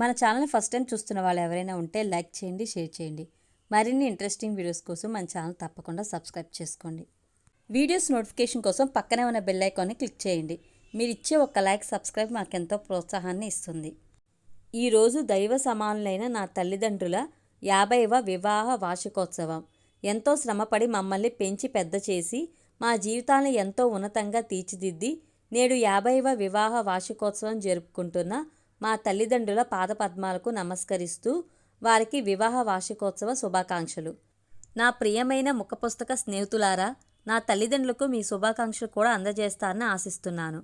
మన channel first time చూస్తున్న వాళ్ళు ఎవరైనా ఉంటే లైక్ చేయండి షేర్ చేయండి. మరిన్ని ఇంట్రెస్టింగ్ వీడియోస్ కోసం మన ఛానల్ తప్పకుండా సబ్స్క్రైబ్ చేసుకోండి. వీడియోస్ నోటిఫికేషన్ కోసం పక్కనే ఉన్న బెల్ ఐకాన్ని క్లిక్ చేయండి. మీరు ఇచ్చే ఒక లైక్ సబ్స్క్రైబ్ మాకెంతో ప్రోత్సాహాన్ని ఇస్తుంది. ఈరోజు దైవ సమానులైన నా తల్లిదండ్రుల యాభైవ వివాహ వార్షికోత్సవం. ఎంతో శ్రమపడి మమ్మల్ని పెంచి పెద్ద చేసి మా జీవితాలను ఎంతో ఉన్నతంగా తీర్చిదిద్ది నేడు యాభైవ వివాహ వార్షికోత్సవం జరుపుకుంటున్న మా తల్లిదండ్రుల పాదపద్మాలకు నమస్కరిస్తూ వారికి వివాహ వార్షికోత్సవ శుభాకాంక్షలు. నా ప్రియమైన ముఖపుస్తక స్నేహితులారా నా తల్లిదండ్రులకు మీ శుభాకాంక్షలు కూడా అందజేస్తారని ఆశిస్తున్నాను.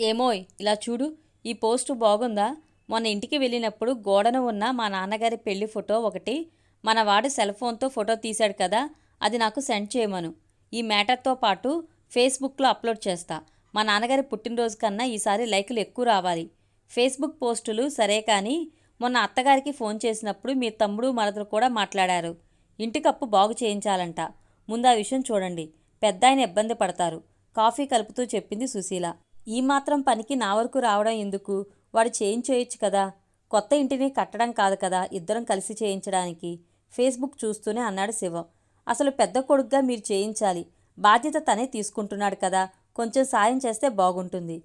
ఏమోయ్ ఇలా చూడు ఈ పోస్టు బాగుందా? మొన్న ఇంటికి వెళ్ళినప్పుడు గోడన ఉన్న మా నాన్నగారి పెళ్ళి ఫోటో ఒకటి మన వాడు సెల్ ఫోన్తో ఫోటో తీశాడు కదా అది నాకు సెండ్ చేయమను. ఈ మ్యాటర్తో పాటు ఫేస్బుక్లో అప్లోడ్ చేస్తా. మా నాన్నగారి పుట్టినరోజు కన్నా ఈసారి లైకులు ఎక్కువ రావాలి. ఫేస్బుక్ పోస్టులు సరే కానీ మొన్న అత్తగారికి ఫోన్ చేసినప్పుడు మీ తమ్ముడు మరదలు కూడా మాట్లాడారు. ఇంటికప్పు బాగు చేయించాలంట. ముందు ఆ విషయం చూడండి. పెద్ద ఆయన ఇబ్బంది పడతారు. కాఫీ కలుపుతూ చెప్పింది సుశీల. ఈ మాత్రం పనికి నా వరకు రావడం ఎందుకు? వాడు చేయించేయచ్చు కదా. కొత్త ఇంటిని కట్టడం కాదు కదా ఇద్దరం కలిసి చేయించడానికి. ఫేస్బుక్ చూస్తూనే అన్నాడు శివ. అసలు పెద్ద కొడుగ్గా మీరు చేయించాలి. బాధ్యత తనే తీసుకుంటున్నాడు కదా. కొంచెం సాయం చేస్తే బాగుంటుంది.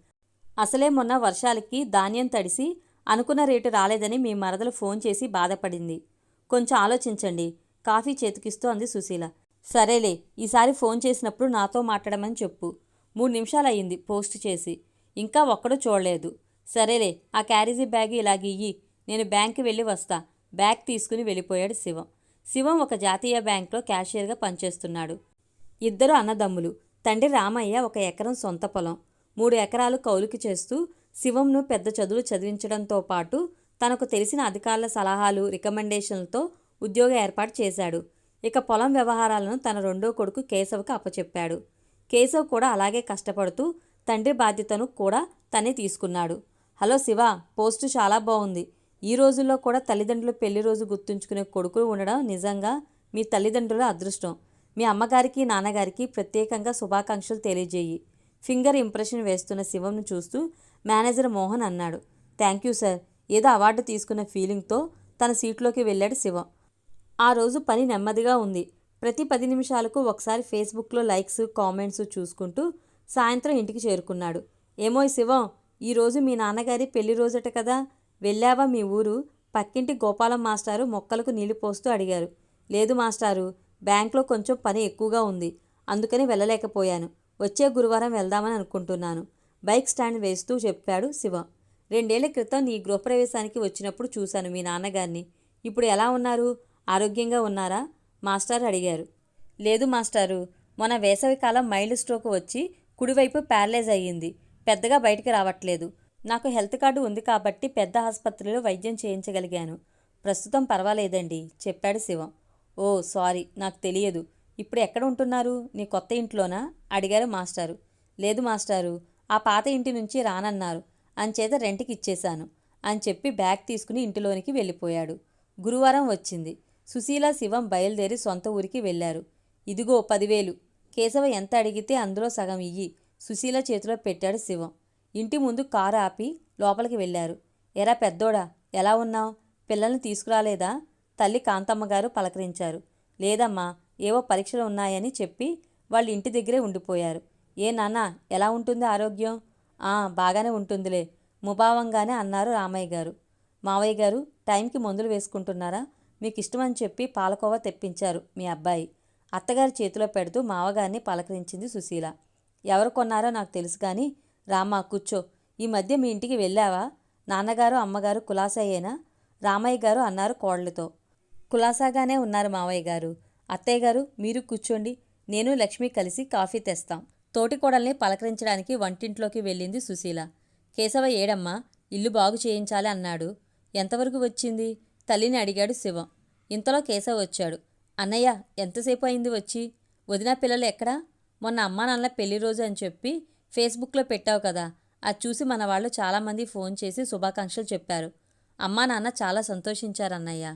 అసలే మొన్న వర్షాలకి ధాన్యం తడిసి అనుకున్న రేటు రాలేదని మీ మరదలు ఫోన్ చేసి బాధపడింది. కొంచెం ఆలోచించండి. కాఫీ చేతికిస్తూ అంది సుశీల. సరేలే ఈసారి ఫోన్ చేసినప్పుడు నాతో మాట్లాడమని చెప్పు. మూడు నిమిషాలు అయ్యింది పోస్ట్ చేసి. ఇంకా ఒక్కడూ చూడలేదు. సరేలే ఆ క్యారేజీ బ్యాగ్ ఇలా ఇయ్యి నేను బ్యాంక్కి వెళ్ళి వస్తా. బ్యాగ్ తీసుకుని వెళ్ళిపోయాడు శివం. శివం ఒక జాతీయ బ్యాంక్లో క్యాషియర్గా పనిచేస్తున్నాడు. ఇద్దరు అన్నదమ్ములు. తండ్రి రామయ్య ఒక ఎకరం సొంత పొలం. మూడు ఎకరాలు కౌలుకి చేస్తూ శివంను పెద్ద చదువులు చదివించడంతో పాటు తనకు తెలిసిన అధికారుల సలహాలు రికమెండేషన్లతో ఉద్యోగ ఏర్పాటు చేశాడు. ఇక పొలం వ్యవహారాలను తన రెండో కొడుకు కేశవ్కి అప్పచెప్పాడు. కేశవ్ కూడా అలాగే కష్టపడుతూ తండ్రి బాధ్యతను కూడా తనే తీసుకున్నాడు. హలో శివ పోస్టు చాలా బాగుంది. ఈ రోజుల్లో కూడా తల్లిదండ్రులు పెళ్ళి రోజు గుర్తుంచుకునే కొడుకులు ఉండడం నిజంగా మీ తల్లిదండ్రుల అదృష్టం. మీ అమ్మగారికి నాన్నగారికి ప్రత్యేకంగా శుభాకాంక్షలు తెలియజేయి. ఫింగర్ ఇంప్రెషన్ వేస్తున్న శివంను చూస్తూ మేనేజర్ మోహన్ అన్నాడు. Thank you sir. ఏదో అవార్డు తీసుకున్న ఫీలింగ్తో తన సీట్లోకి వెళ్ళాడు శివం. ఆ రోజు పని నెమ్మదిగా ఉంది. ప్రతి పది నిమిషాలకు ఒకసారి ఫేస్బుక్లో లైక్స్ కామెంట్స్ చూసుకుంటూ సాయంత్రం ఇంటికి చేరుకున్నాడు. ఏమోయ్ శివం ఈరోజు మీ నాన్నగారి పెళ్ళి రోజట కదా? వెళ్ళావా మీ ఊరు? పక్కింటి గోపాలం మాస్టారు మొక్కలకు నీళ్ళు పోస్తూ అడిగారు. లేదు మాస్టారు బ్యాంక్లో కొంచెం పని ఎక్కువగా ఉంది. అందుకని వెళ్ళలేకపోయాను. వచ్చే గురువారం వెళ్దామని అనుకుంటున్నాను. బైక్ స్టాండ్ వేస్తూ చెప్పాడు శివ. రెండేళ్ళ క్రితం నీ గృహప్రవేశానికి వచ్చినప్పుడు చూశాను మీ నాన్నగారిని. ఇప్పుడు ఎలా ఉన్నారు? ఆరోగ్యంగా ఉన్నారా? మాస్టర్ అడిగారు. లేదు మాస్టారు. మొన్న వేసవికాలం మైల్డ్ స్ట్రోక్ వచ్చి కుడివైపు ప్యారలైజ్ అయ్యింది. పెద్దగా బయటికి రావట్లేదు. నాకు హెల్త్ కార్డు ఉంది కాబట్టి పెద్ద ఆసుపత్రిలో వైద్యం చేయించగలిగాను. ప్రస్తుతం పర్వాలేదండి చెప్పాడు శివం. ఓ సారీ నాకు తెలియదు. ఇప్పుడు ఎక్కడ ఉంటున్నారు? నీ కొత్త ఇంట్లోనా? అడిగారు మాస్టారు. లేదు మాస్టారు ఆ పాత ఇంటి నుంచి రానన్నారు. అంచేత రెంట్కి ఇచ్చేశాను అని చెప్పి బ్యాగ్ తీసుకుని ఇంటిలోనికి వెళ్ళిపోయాడు. గురువారం వచ్చింది. సుశీల శివం బయలుదేరి సొంత ఊరికి వెళ్ళారు. ఇదిగో పదివేలు. కేశవ ఎంత అడిగితే అందులో సగం ఇయ్యి. సుశీల చేతిలో పెట్టాడు శివం. ఇంటి ముందు కారు ఆపి లోపలికి వెళ్ళారు. ఎరా పెద్దోడా ఎలా ఉన్నావు? పిల్లల్ని తీసుకురాలేదా? తల్లి కాంతమ్మగారు పలకరించారు. లేదమ్మా ఏవో పరీక్షలు ఉన్నాయని చెప్పి వాళ్ళ ఇంటి దగ్గరే ఉండిపోయారు. ఏ నాన్న ఎలా ఉంటుంది ఆరోగ్యం? ఆ బాగానే ఉంటుందిలే ముభావంగానే అన్నారు రామయ్య గారు. మావయ్య గారు టైంకి మందులు వేసుకుంటున్నారా? మీకు ఇష్టమని చెప్పి పాలకోవా తెప్పించారు మీ అబ్బాయి. అత్తగారి చేతిలో పెడుతూ మావగారిని పలకరించింది సుశీల. ఎవరు కొన్నారో నాకు తెలుసు కానీ రామా కూర్చో. ఈ మధ్య మీ ఇంటికి వెళ్ళావా? నాన్నగారు అమ్మగారు కులాసయ్యేనా? రామయ్య గారు అన్నారు కోళ్ళతో కులాసాగానే ఉన్నారు మావయ్య గారు. అత్తయ్య గారు మీరు కూర్చోండి. నేను లక్ష్మి కలిసి కాఫీ తెస్తాం. తోటికోడల్ని పలకరించడానికి వంటింట్లోకి వెళ్ళింది సుశీల. కేశవ ఏడమ్మా ఇల్లు బాగు చేయించాలి అన్నాడు. ఎంతవరకు వచ్చింది? తల్లిని అడిగాడు శివం. ఇంతలో కేశవ వచ్చాడు. అన్నయ్య ఎంతసేపు అయింది వచ్చి? వదిన పిల్లలు ఎక్కడా? మొన్న అమ్మా నాన్న పెళ్ళి రోజు అని చెప్పి ఫేస్బుక్లో పెట్టావు కదా. అది చూసి మన వాళ్ళు చాలామంది ఫోన్ చేసి శుభాకాంక్షలు చెప్పారు. అమ్మా నాన్న చాలా సంతోషించారన్నయ్య.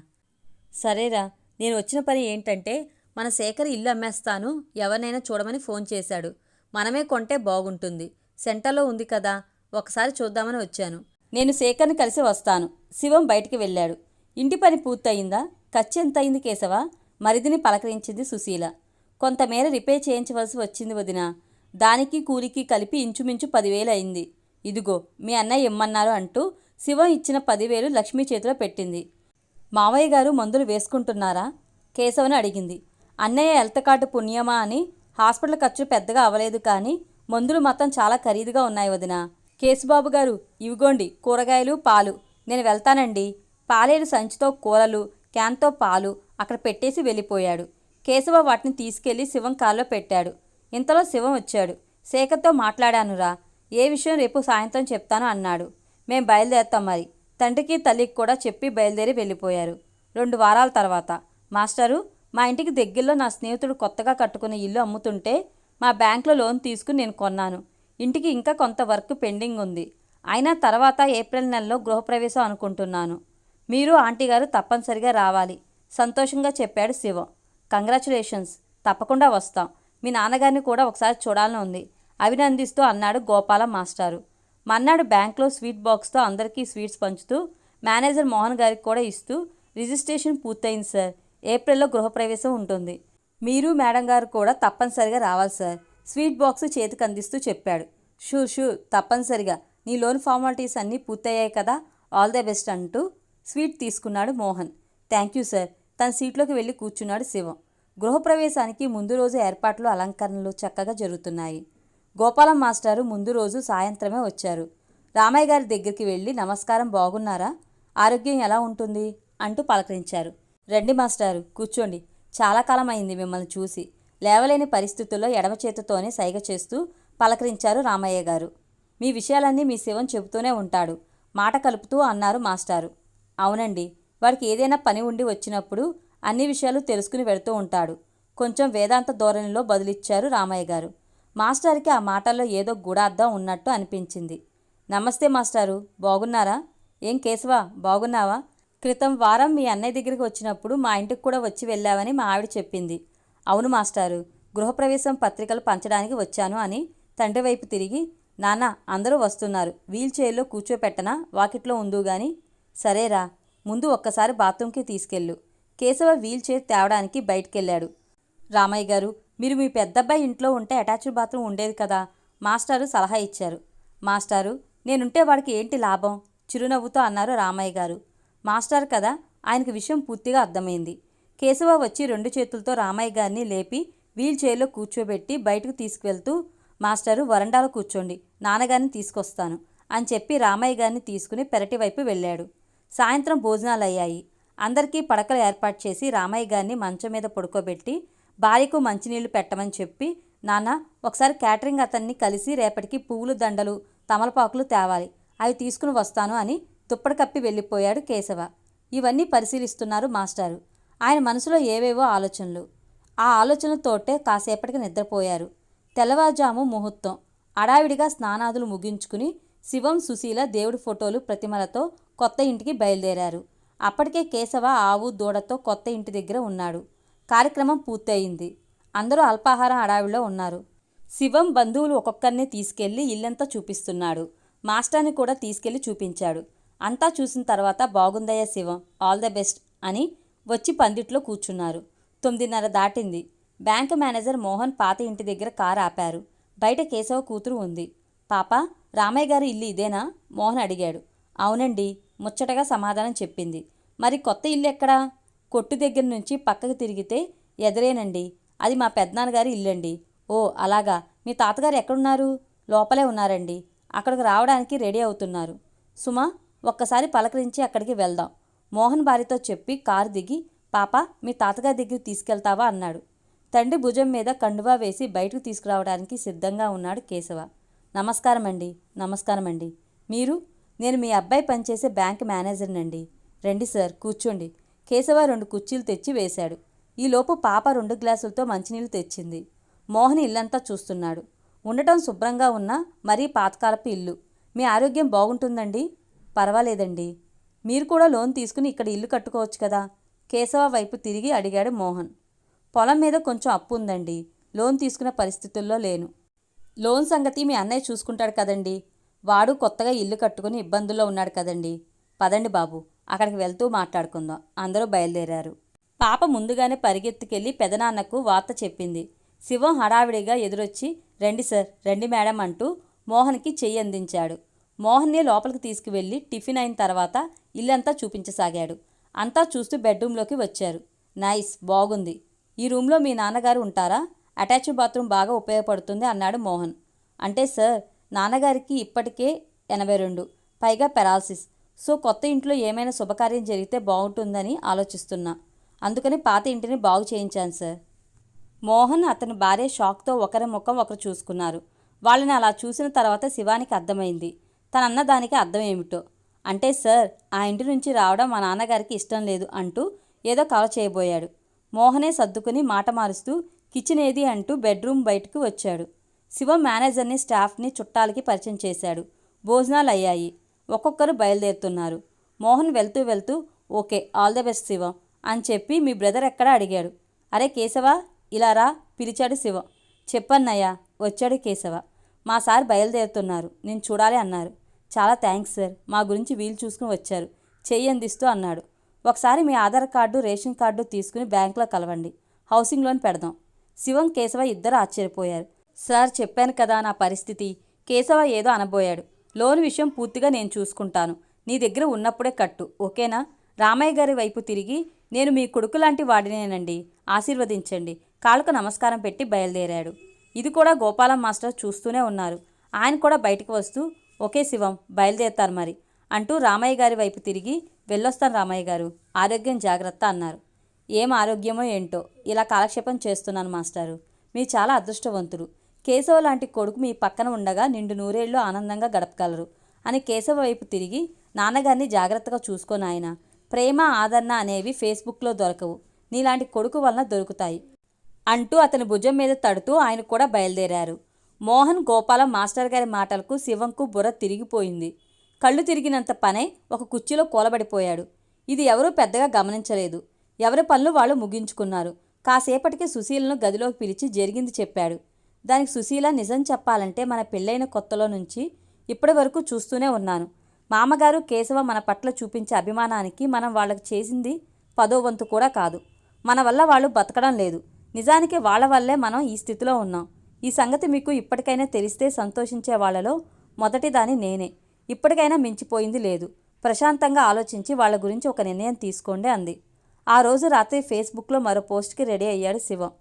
సరేరా నేను వచ్చిన పని ఏంటంటే మన శేఖర్ ఇల్లు అమ్మేస్తాను ఎవరినైనా చూడమని ఫోన్ చేశాడు. మనమే కొంటే బాగుంటుంది. సెంటర్లో ఉంది కదా ఒకసారి చూద్దామని వచ్చాను. నేను శేఖర్ని కలిసి వస్తాను. శివం బయటికి వెళ్ళాడు. ఇంటి పని పూర్తయిందా? ఖర్చు ఎంత అయింది కేశవ? మరిదిని పలకరించింది సుశీల. కొంతమేర రిపేర్ చేయించవలసి వచ్చింది వదిన. దానికి కూలికి కలిపి ఇంచుమించు పదివేలు అయింది. ఇదిగో మీ అన్నయ్య ఇమ్మన్నారు అంటూ శివం ఇచ్చిన పదివేలు లక్ష్మీ చేతిలో పెట్టింది. మావయ్య గారు మందులు వేసుకుంటున్నారా? కేశవని అడిగింది. అన్నయ్య హెల్త్ కార్డు పుణ్యమా అని హాస్పిటల్ ఖర్చు పెద్దగా అవ్వలేదు కానీ మందులు మొత్తం చాలా ఖరీదుగా ఉన్నాయి వదిన. కేసుబాబు గారు ఇవిగోండి కూరగాయలు పాలు. నేను వెళ్తానండి. పాలేరు సంచితో కూరలు క్యాన్తో పాలు అక్కడ పెట్టేసి వెళ్ళిపోయాడు. కేశవ వాటిని తీసుకెళ్ళి శివం కాల్లో పెట్టాడు. ఇంతలో శివం వచ్చాడు. శేఖర్తో మాట్లాడానురా. ఏ విషయం రేపు సాయంత్రం చెప్తాను అన్నాడు. మేం బయలుదేరుతాం మరి. తండ్రికి తల్లికి కూడా చెప్పి బయలుదేరి వెళ్ళిపోయారు. రెండు వారాల తర్వాత మాస్టరు మా ఇంటికి దగ్గరలో నా స్నేహితుడు కొత్తగా కట్టుకున్న ఇల్లు అమ్ముతుంటే మా బ్యాంకులో లోన్ తీసుకుని నేను కొన్నాను. ఇంటికి ఇంకా కొంత వర్క్ పెండింగ్ ఉంది. అయినా తర్వాత ఏప్రిల్ నెలలో గృహప్రవేశం అనుకుంటున్నాను. మీరు ఆంటీ గారు తప్పనిసరిగా రావాలి. సంతోషంగా చెప్పాడు శివం. కంగ్రాచులేషన్స్ తప్పకుండా వస్తాం. మీ నాన్నగారిని కూడా ఒకసారి చూడాలని ఉంది. అభినందిస్తూ అన్నాడు గోపాల మాస్టారు. మన్నాడు బ్యాంక్లో స్వీట్ బాక్స్తో అందరికీ స్వీట్స్ పంచుతూ మేనేజర్ మోహన్ గారికి కూడా ఇస్తూ రిజిస్ట్రేషన్ పూర్తయింది సార్. ఏప్రిల్లో గృహప్రవేశం ఉంటుంది. మీరు మేడం గారు కూడా తప్పనిసరిగా రావాలి సార్. స్వీట్ బాక్స్ చేతికి అందిస్తూ చెప్పాడు. షూ షూర్ తప్పనిసరిగా. నీ లోన్ ఫార్మాలిటీస్ అన్నీ పూర్తయ్యాయి కదా ఆల్ ద బెస్ట్ అంటూ స్వీట్ తీసుకున్నాడు మోహన్. Thank you sir. తన సీట్లోకి వెళ్ళి కూర్చున్నాడు శివం. గృహప్రవేశానికి ముందు రోజు ఏర్పాట్లు అలంకరణలు చక్కగా జరుగుతున్నాయి. గోపాలం మాస్టారు ముందు రోజు సాయంత్రమే వచ్చారు. రామయ్య గారి దగ్గరికి వెళ్ళి నమస్కారం బాగున్నారా? ఆరోగ్యం ఎలా ఉంటుంది? అంటూ పలకరించారు. రండి మాస్టారు కూర్చోండి. చాలా కాలం అయింది మిమ్మల్ని చూసి. లేవలేని పరిస్థితుల్లో ఎడమ చేతితోనే సైగ చేస్తూ పలకరించారు రామయ్య గారు. మీ విషయాలన్నీ మీ శివం చెబుతూనే ఉంటాడు. మాట కలుపుతూ అన్నారు మాస్టారు. అవునండి వాడికి ఏదైనా పని ఉండి వచ్చినప్పుడు అన్ని విషయాలు తెలుసుకుని వెడుతూ ఉంటాడు. కొంచెం వేదాంత ధోరణిలో బదులిచ్చారు రామయ్య గారు. మాస్టర్కి ఆ మాటల్లో ఏదో గూఢార్థం ఉన్నట్టు అనిపించింది. నమస్తే మాస్టారు బాగున్నారా? ఏం కేశవా బాగున్నావా? క్రితం వారం మీ అన్నయ్య దగ్గరికి వచ్చినప్పుడు మా ఇంటికి కూడా వచ్చి వెళ్ళావని మా ఆవిడ చెప్పింది. అవును మాస్టారు గృహప్రవేశం పత్రికలు పంచడానికి వచ్చాను అని తండ్రి వైపు తిరిగి నాన్న అందరూ వస్తున్నారు వీల్ చైర్లో కూర్చోపెట్టనా? వాకిట్లో ఉందు గాని? సరేరా ముందు ఒక్కసారి బాత్రూమ్కి తీసుకెళ్ళు. కేశవ వీల్ చైర్ తేవడానికి బయటికెళ్ళాడు. రామయ్య గారు మీరు మీ పెద్దబ్బాయి ఇంట్లో ఉంటే అటాచ్డ్ బాత్రూమ్ ఉండేది కదా మాస్టారు సలహా ఇచ్చారు. మాస్టారు నేనుంటే వాడికి ఏంటి లాభం? చిరునవ్వుతో అన్నారు రామయ్య గారు. మాస్టర్ కదా ఆయనకి విషయం పూర్తిగా అర్థమైంది. కేశవ వచ్చి రెండు చేతులతో రామయ్య గారిని లేపి వీల్ చైర్లో కూర్చోబెట్టి బయటకు తీసుకువెళ్తూ మాస్టారు వరండాలో కూర్చోండి నాన్నగారిని తీసుకొస్తాను అని చెప్పి రామయ్య గారిని తీసుకుని పెరటి వైపు వెళ్ళాడు. సాయంత్రం భోజనాలు అయ్యాయి అందరికీ పడకలు ఏర్పాటు చేసి రామయ్య గారిని మంచం మీద పడుకోబెట్టి భార్యకు మంచినీళ్ళు పెట్టమని చెప్పి నాన్న ఒకసారి క్యాటరింగ్ అతన్ని కలిసి రేపటికి పువ్వులు దండలు తమలపాకులు తేవాలి. అవి తీసుకుని వస్తాను అని దుప్పటి కప్పి వెళ్ళిపోయాడు కేశవ. ఇవన్నీ పరిశీలిస్తున్నారు మాస్టారు. ఆయన మనసులో ఏవేవో ఆలోచనలు. ఆ ఆలోచనలతోటే కాసేపటికి నిద్రపోయారు. తెల్లవారుజాము ముహూర్తం. అడావిడిగా స్నానాదులు ముగించుకుని శివం సుశీల దేవుడి ఫోటోలు ప్రతిమలతో కొత్త ఇంటికి బయలుదేరారు. అప్పటికే కేశవ ఆవు దూడతో కొత్త ఇంటి దగ్గర ఉన్నాడు. కార్యక్రమం పూర్తయింది. అందరూ అల్పాహారం అడావిలో ఉన్నారు. శివం బంధువులు ఒక్కొక్కరిని తీసుకెళ్ళి ఇల్లంతా చూపిస్తున్నాడు. మాస్టర్ని కూడా తీసుకెళ్ళి చూపించాడు. అంతా చూసిన తర్వాత బాగుందయ్యా శివం ఆల్ ద బెస్ట్ అని వచ్చి పందిట్లో కూర్చున్నారు. తొమ్మిదిన్నర దాటింది. బ్యాంకు మేనేజర్ మోహన్ పాత ఇంటి దగ్గర కారు ఆపారు. బయట కేశవ కూతురు ఉంది. పాప రామయ్య గారి ఇల్లు ఇదేనా? మోహన్ అడిగాడు. అవునండి ముచ్చటగా సమాధానం చెప్పింది. మరి కొత్త ఇల్లు ఎక్కడా? కొట్టు దగ్గర నుంచి పక్కకు తిరిగితే ఎదురేనండి. అది మా పెద్దనాన్నగారి ఇల్లండి. ఓ అలాగా. మీ తాతగారు ఎక్కడున్నారు? లోపలే ఉన్నారండి. అక్కడికి రావడానికి రెడీ అవుతున్నారు. సుమా ఒక్కసారి పలకరించి అక్కడికి వెళ్దాం. మోహన్ భార్యతో చెప్పి కారు దిగి పాప మీ తాతగారి దగ్గరికి తీసుకెళ్తావా? అన్నాడు. తండ్రి భుజం మీద కండువా వేసి బయటకు తీసుకురావడానికి సిద్ధంగా ఉన్నాడు కేశవ. నమస్కారం అండి నమస్కారం అండి మీరు? నేను మీ అబ్బాయి పనిచేసే బ్యాంక్ మేనేజర్నండి. రండి సార్ కూర్చోండి. కేశవ రెండు కుర్చీలు తెచ్చి వేశాడు. ఈలోపు పాప రెండు గ్లాసులతో మంచినీళ్ళు తెచ్చింది. మోహన్ ఇల్లంతా చూస్తున్నాడు. ఉండటం శుభ్రంగా ఉన్న మరీ పాతకాలపు ఇల్లు. మీ ఆరోగ్యం బాగుంటుందండి? పర్వాలేదండి. మీరు కూడా లోన్ తీసుకుని ఇక్కడ ఇల్లు కట్టుకోవచ్చు కదా? కేశవ వైపు తిరిగి అడిగాడు మోహన్. పొలం మీద కొంచెం అప్పు ఉందండి. లోన్ తీసుకునే పరిస్థితుల్లో లేను. లోన్ సంగతి మీ అన్నయ్య చూసుకుంటాడు కదండి. వాడు కొత్తగా ఇల్లు కట్టుకుని ఇబ్బందుల్లో ఉన్నాడు కదండి. పదండి బాబు. అక్కడికి వెళ్తూ మాట్లాడుకుందాం. అందరూ బయలుదేరారు. పాప ముందుగానే పరిగెత్తుకెళ్ళి పెదనాన్నకు వార్త చెప్పింది. శివం హడావిడిగా ఎదురొచ్చి రండి సార్ రండి మేడం అంటూ మోహన్కి చెయ్యి అందించాడు. మోహన్ని లోపలికి తీసుకువెళ్ళి టిఫిన్ అయిన తర్వాత ఇల్లంతా చూపించసాగాడు. అంతా చూస్తూ బెడ్రూమ్లోకి వచ్చారు. నైస్ బాగుంది. ఈ రూమ్లో మీ నాన్నగారు ఉంటారా? అటాచ్ బాత్రూమ్ బాగా ఉపయోగపడుతుంది అన్నాడు మోహన్. అంటే సార్ నాన్నగారికి ఇప్పటికే ఎనభై రెండు పైగా పెరాలసిస్. సో కొత్త ఇంట్లో ఏమైనా శుభకార్యం జరిగితే బాగుంటుందని ఆలోచిస్తున్నా. అందుకని పాత ఇంటిని బాగు చేయించాను సార్. మోహన్ అతని భార్య షాక్తో ఒకరి ముఖం ఒకరు చూసుకున్నారు. వాళ్ళని అలా చూసిన తర్వాత శివానికి అర్థమైంది. తనన్న దానికి అర్థం ఏమిటో. అంటే సార్ ఆ ఇంటి నుంచి రావడం మా నాన్నగారికి ఇష్టం లేదు అంటూ ఏదో కవర్ చేయబోయాడు. మోహనే సర్దుకుని మాట మారుస్తూ కిచెన్ ఏది? అంటూ బెడ్రూమ్ బయటకు వచ్చాడు. శివ మేనేజర్ని స్టాఫ్ని చుట్టాలకి పరిచయం చేశాడు. భోజనాలు అయ్యాయి. ఒక్కొక్కరు బయలుదేరుతున్నారు. మోహన్ వెళ్తూ వెళ్తూ okay all the best Shiva అని చెప్పి మీ బ్రదర్ ఎక్కడ అడిగాడు. అరే కేశవ ఇలా రా పిలిచాడు శివ. చెప్పన్నయ్యా వచ్చాడు కేశవ. మా సార్ బయలుదేరుతున్నారు. నేను చూడాలి అన్నారు. చాలా థ్యాంక్స్ సార్ మా గురించి వీలు చూసుకుని వచ్చారు. చెయ్యి అందిస్తూ అన్నాడు. ఒకసారి మీ ఆధార్ కార్డు రేషన్ కార్డు తీసుకుని బ్యాంకులో కలవండి. హౌసింగ్ లోన్ పెడదాం. శివం కేశవ ఇద్దరు ఆశ్చర్యపోయారు. సార్ చెప్పాను కదా నా పరిస్థితి. కేశవ ఏదో అనబోయాడు. లోన్ విషయం పూర్తిగా నేను చూసుకుంటాను. నీ దగ్గర ఉన్నప్పుడే కట్టు. ఓకేనా? రామయ్య గారి వైపు తిరిగి నేను మీ కొడుకు లాంటి వాడినేనండి. ఆశీర్వదించండి. కాళ్ళకు నమస్కారం పెట్టి బయలుదేరాడు. ఇది కూడా గోపాలం మాస్టర్ చూస్తూనే ఉన్నారు. ఆయన కూడా బయటకు వస్తూ ఒకే శివం బయలుదేరుతారు మరి అంటూ రామయ్య గారి వైపు తిరిగి వెళ్ళొస్తాను రామయ్య గారు. ఆరోగ్యం జాగ్రత్త అన్నారు. ఏం ఆరోగ్యమో ఏంటో? ఇలా కాలక్షేపం చేస్తున్నాను మాస్టారు. మీరు చాలా అదృష్టవంతులు. కేశవ లాంటి కొడుకు మీ పక్కన ఉండగా నిండు నూరేళ్ళు ఆనందంగా గడపగలరు. అని కేశవ వైపు తిరిగి నాన్నగారిని జాగ్రత్తగా చూసుకోను ఆయన ప్రేమ ఆదరణ అనేవి ఫేస్బుక్లో దొరకవు. నీలాంటి కొడుకు వలన దొరుకుతాయి. అంటూ అతని భుజం మీద తడుతూ ఆయన కూడా బయలుదేరారు. మోహన్ గోపాలం మాస్టర్ గారి మాటలకు శివంకు బుర్ర తిరిగిపోయింది. కళ్ళు తిరిగినంత పనే ఒక కుర్చీలో కూలబడిపోయాడు. ఇది ఎవరూ పెద్దగా గమనించలేదు. ఎవరి పనులు వాళ్ళు ముగించుకున్నారు. కాసేపటికి సుశీలను గదిలోకి పిలిచి జరిగింది చెప్పాడు. దానికి సుశీల నిజం చెప్పాలంటే మన పెళ్ళైన కొత్తలో నుంచి ఇప్పటి వరకు చూస్తూనే ఉన్నాను. మామగారు కేశవ మన పట్ల చూపించే అభిమానానికి మనం వాళ్ళకి చేసింది పదో వంతు కూడా కాదు. మన వల్ల వాళ్ళు బతకడం లేదు. నిజానికి వాళ్ళ వల్లే మనం ఈ స్థితిలో ఉన్నాం. ఈ సంగతి మీకు ఇప్పటికైనా తెలిస్తే సంతోషించే వాళ్ళలో మొదటి దాని నేనే. ఇప్పటికైనా మించిపోయింది లేదు. ప్రశాంతంగా ఆలోచించి వాళ్ళ గురించి ఒక నిర్ణయం తీసుకోండి అంది. ఆ రోజు రాత్రి ఫేస్బుక్లో మరో పోస్ట్కి రెడీ అయ్యాడు శివం.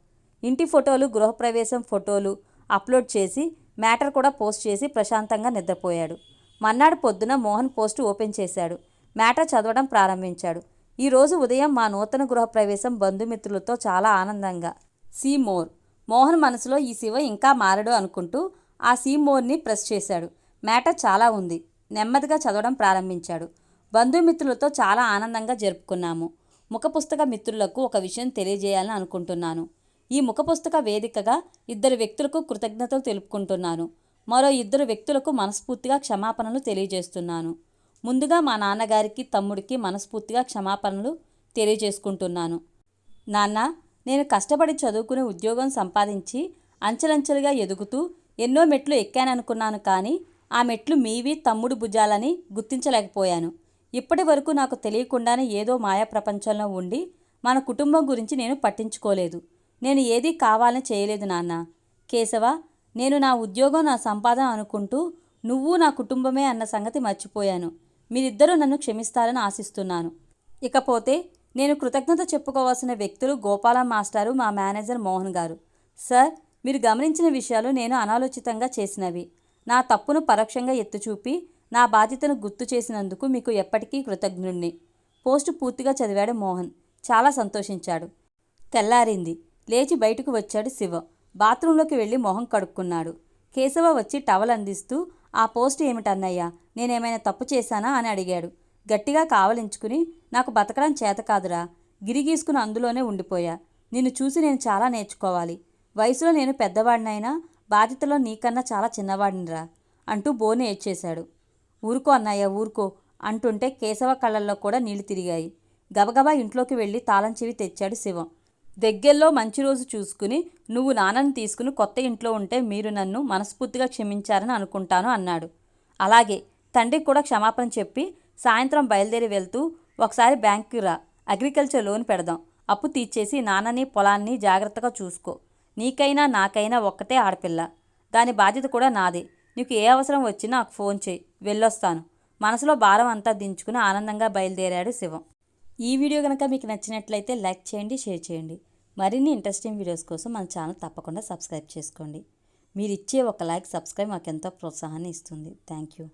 ఇంటి ఫోటోలు గృహప్రవేశం ఫోటోలు అప్లోడ్ చేసి మ్యాటర్ కూడా పోస్ట్ చేసి ప్రశాంతంగా నిద్రపోయాడు. మన్నాడు పొద్దున మోహన్ పోస్టు ఓపెన్ చేశాడు. మ్యాటర్ చదవడం ప్రారంభించాడు. ఈరోజు ఉదయం మా నూతన గృహప్రవేశం బంధుమిత్రులతో చాలా ఆనందంగా. C more. మోహన్ మనసులో ఈ శివ ఇంకా మారడు అనుకుంటూ ఆ సీమోర్ని ప్రెస్ చేశాడు. మ్యాటర్ చాలా ఉంది. నెమ్మదిగా చదవడం ప్రారంభించాడు. బంధుమిత్రులతో చాలా ఆనందంగా జరుపుకున్నాము. ముఖపుస్తక మిత్రులకు ఒక విషయం తెలియజేయాలని అనుకుంటున్నాను. ఈ ముఖపుస్తక వేదికగా ఇద్దరు వ్యక్తులకు కృతజ్ఞతలు తెలుపుకుంటున్నాను. మరో ఇద్దరు వ్యక్తులకు మనస్ఫూర్తిగా క్షమాపణలు తెలియజేస్తున్నాను. ముందుగా మా నాన్నగారికి తమ్ముడికి మనస్ఫూర్తిగా క్షమాపణలు తెలియజేసుకుంటున్నాను. నాన్న నేను కష్టపడి చదువుకునే ఉద్యోగం సంపాదించి అంచెలంచెలుగా ఎదుగుతూ ఎన్నో మెట్లు ఎక్కాననుకున్నాను కానీ ఆ మెట్లు మీవి తమ్ముడు భుజాలని గుర్తించలేకపోయాను. ఇప్పటి వరకు నాకు తెలియకుండానే ఏదో మాయా ప్రపంచంలో ఉండి మన కుటుంబం గురించి నేను పట్టించుకోలేదు. నేను ఏదీ కావాలని చేయలేదు నాన్న. కేశవ నేను నా ఉద్యోగం నా సంపాదన అనుకుంటూ నువ్వు నా కుటుంబమే అన్న సంగతి మర్చిపోయాను. మీరిద్దరూ నన్ను క్షమిస్తారని ఆశిస్తున్నాను. ఇకపోతే నేను కృతజ్ఞత చెప్పుకోవాల్సిన వ్యక్తులు గోపాలం మాస్టారు మా మేనేజర్ మోహన్ గారు. సార్ మీరు గమనించిన విషయాలు నేను అనాలోచితంగా చేసినవి. నా తప్పును పరోక్షంగా ఎత్తుచూపి నా బాధ్యతను గుర్తు చేసినందుకు మీకు ఎప్పటికీ కృతజ్ఞుణ్ణి. పోస్టు పూర్తిగా చదివాడు మోహన్. చాలా సంతోషించాడు. తెల్లారింది. లేచి బయటకు వచ్చాడు శివ. బాత్రూంలోకి వెళ్ళి మొహం కడుక్కున్నాడు. కేశవ వచ్చి టవల్ అందిస్తూ ఆ పోస్ట్ ఏమిటన్నయ్యా? నేనేమైనా తప్పు చేశానా? అని అడిగాడు. గట్టిగా కావలించుకుని నాకు బతకడం చేత కాదురా. గిరిగీసుకుని అందులోనే ఉండిపోయా. నిన్ను చూసి నేను చాలా నేర్చుకోవాలి. వయసులో నేను పెద్దవాడినైనా బాధ్యతలో నీకన్నా చాలా చిన్నవాడినిరా అంటూ బోని ఏడ్చేశాడు. ఊరుకో అన్నయ్య ఊరుకో అంటుంటే కేశవ కళ్ళల్లో కూడా నీళ్ళు తిరిగాయి. గబగబా ఇంట్లోకి వెళ్ళి తాళం చెవి తెచ్చాడు శివం. దగ్గరలో మంచి రోజు చూసుకుని నువ్వు నాన్నని తీసుకుని కొత్త ఇంట్లో ఉంటే మీరు నన్ను మనస్ఫూర్తిగా క్షమించారని అనుకుంటాను అన్నాడు. అలాగే తండ్రికి కూడా క్షమాపణ చెప్పి సాయంత్రం బయలుదేరి వెళ్తూ ఒకసారి బ్యాంకుకి రా అగ్రికల్చర్ లోన్ పెడదాం. అప్పు తీర్చేసి నాన్నని పొలాన్ని జాగ్రత్తగా చూసుకో. నీకైనా నాకైనా ఒక్కటే ఆడపిల్ల. దాని బాధ్యత కూడా నాదే. నీకు ఏ అవసరం వచ్చినా నాకు ఫోన్ చేయి. వెళ్ళొస్తాను. మనసులో భారం అంతా దించుకుని ఆనందంగా బయలుదేరాడు శివం. ఈ వీడియో కనుక మీకు నచ్చినట్లయితే లైక్ చేయండి షేర్ చేయండి. మరిన్ని ఇంట్రెస్టింగ్ వీడియోస్ కోసం మన ఛానల్ తప్పకుండా సబ్స్క్రైబ్ చేసుకోండి. మీరు ఇచ్చే ఒక లైక్ సబ్స్క్రైబ్ మాకు ఎంతో ప్రోత్సాహాన్ని ఇస్తుంది. Thank you.